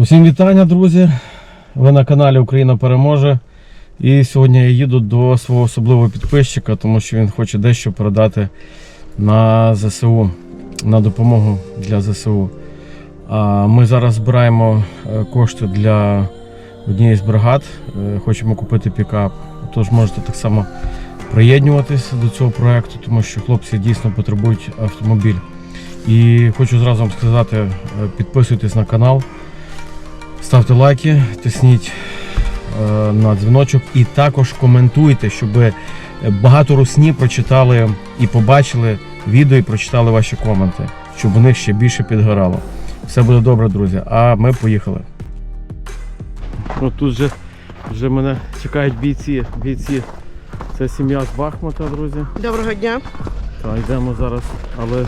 Усім вітання, друзі! Ви на каналі Україна переможе. І сьогодні я їду до свого особливого підписчика, тому що він хоче дещо передати на ЗСУ, на допомогу для ЗСУ. А ми зараз збираємо е, кошти для однієї з бригад. Е, Хочемо купити пікап. Тож можете так само приєднуватися до цього проекту, тому що хлопці дійсно потребують автомобіль. І хочу зразу вам сказати, е, підписуйтесь на канал. Ставте лайки, тисніть е, на дзвіночок і також коментуйте, щоб багато русні прочитали і побачили відео і прочитали ваші коменти, щоб у них ще більше підгорало. Все буде добре, друзі. А ми поїхали. От тут вже, вже мене чекають бійці. бійці. Це сім'я з Бахмута, друзі. Доброго дня. Так, йдемо зараз, але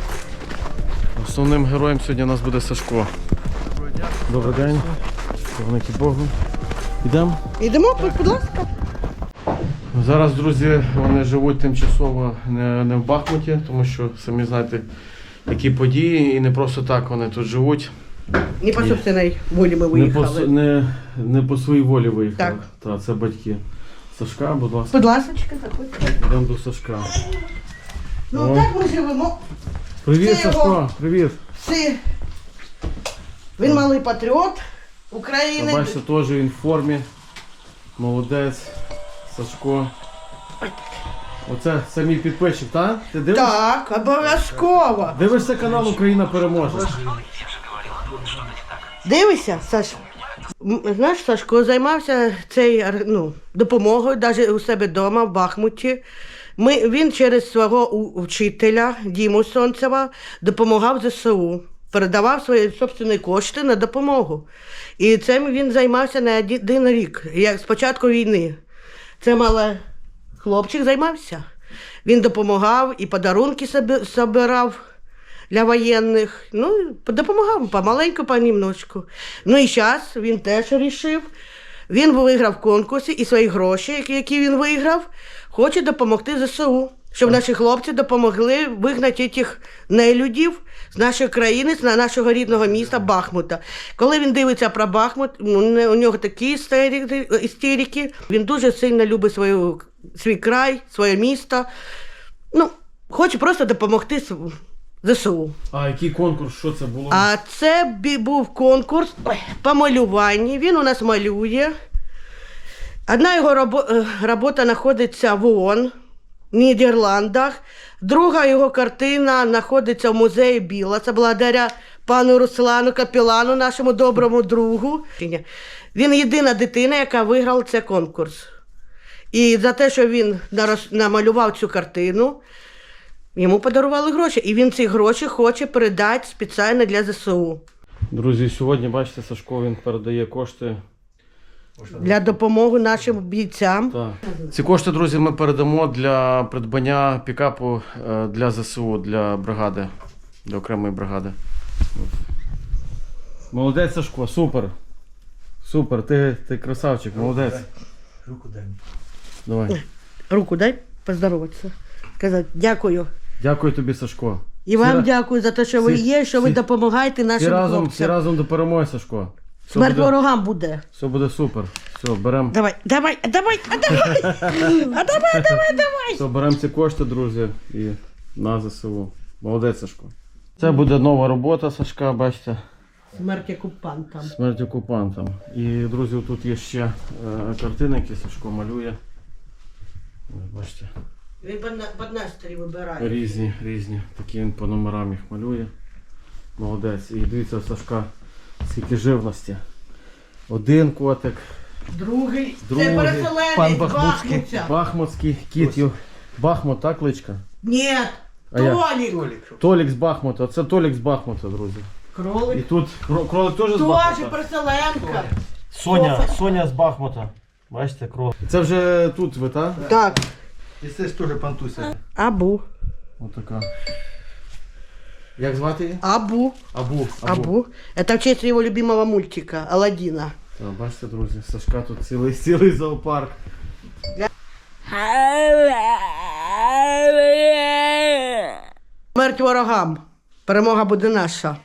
основним героєм сьогодні у нас буде Сашко. Доброго дня. Добрий день. Славники Богу. Йдемо. Йдемо, будь ласка. Зараз, друзі, вони живуть тимчасово не, не в Бахмуті, тому що самі знаєте, які події, і не просто так вони тут живуть. Не по собственній волі ми Не по, виїхали. не, не по своїй волі виїхали. Так. Та, це батьки. Сашка, будь ласка, Будь ласка, заходьте. йдемо до Сашка. Ну О. так ми живемо. Привіт, Це його. Сашко, привіт. Всі. Він малий патріот України. Бачите, теж в формі. Молодець, Сашко. Оце це мій підписчик, так? Ти дивишся? Так, обов'язково. Дивишся канал Україна переможе. Дивися, Саш. М, Знаєш, Сашко займався цією ну, допомогою навіть у себе вдома в Бахмуті. Ми, він через свого у- вчителя Діму Сонцева допомагав ЗСУ, передавав свої собственні кошти на допомогу. І цим він займався не один рік, як з початку війни. Це мале хлопчик займався. Він допомагав і подарунки собирав для воєнних. Ну, допомагав помаленьку, понемножку. Ну і зараз він теж рішив. Він виграв в конкурсі і свої гроші, які він виграв, хоче допомогти ЗСУ. Щоб наші хлопці допомогли вигнати тих нелюдів з нашої країни, з нашого рідного міста Бахмута. Коли він дивиться про Бахмут, у нього такі істерики. Він дуже сильно любить свою, свій край, своє місто. Ну, хоче просто допомогти ЗСУ. А який конкурс? Що це було? А це був конкурс по малюванні. Він у нас малює. Одна його е, робота знаходиться в ООН, Нідерландах. Друга його картина знаходиться в музеї Біла. Це благодаря пану Руслану Капілану, нашому доброму другу. Він єдина дитина, яка виграла цей конкурс. І за те, що він намалював цю картину, йому подарували гроші. І він ці гроші хоче передати спеціально для ЗСУ. Друзі, сьогодні бачите, Сашко він передає кошти. Для допомоги нашим бійцям. Так. Ці кошти, друзі, ми передамо для придбання пікапу е, для ЗСУ, для бригади, для окремої бригади. Молодець, Сашко, супер. Супер, ти, ти красавчик, молодець. Руку дай. Давай. Руку дай поздороватися. Сказати дякую. Дякую тобі, Сашко. І вам Всі- дякую за те, що ви всі- є, що ви всі- допомагаєте Всі нашим разом, всі хлопцям. разом до перемоги, Сашко. Смерть буде, ворогам буде. все буде супер. Все, беремо. Давай, давай, а давай, а давай, а давай, давай, давай. Все, беремо ці кошти, друзі, і на ЗСУ. Молодець, Сашко. Це буде нова робота, Сашка, бачите. Смерть окупантам. Смерть окупантам. І, друзі, тут є ще е, картини, які Сашко малює. Ось, Бачите, Він під настрій вибирає. різні, різні. Такі він по номерам їх малює. Молодець. І дивіться, Сашка, скільки живності. Один котик, Другий. другий, Це переселенець пан Бахмутський, Бахмутця. Бахмутський кіт. його- Бахмут, так кличка? Ні, А як? Толік. Толік, Толік з Бахмута. Це Толік з Бахмута, друзі. І Кролик. тут кро- кролик теж з Тоже Бахмута. переселенка. Соня. Соня з Бахмута. Бачите, кролик. Це вже тут ви, так? Так, І це ж теж пантуся. Абу. Отака. Як звати її? Абу. Абу. Абу. Это в честь его любимого мультика Аладдина. Та, бачите, друзі, Сашка тут цілий, цілий зоопарк. Смерть ворогам. Перемога буде наша.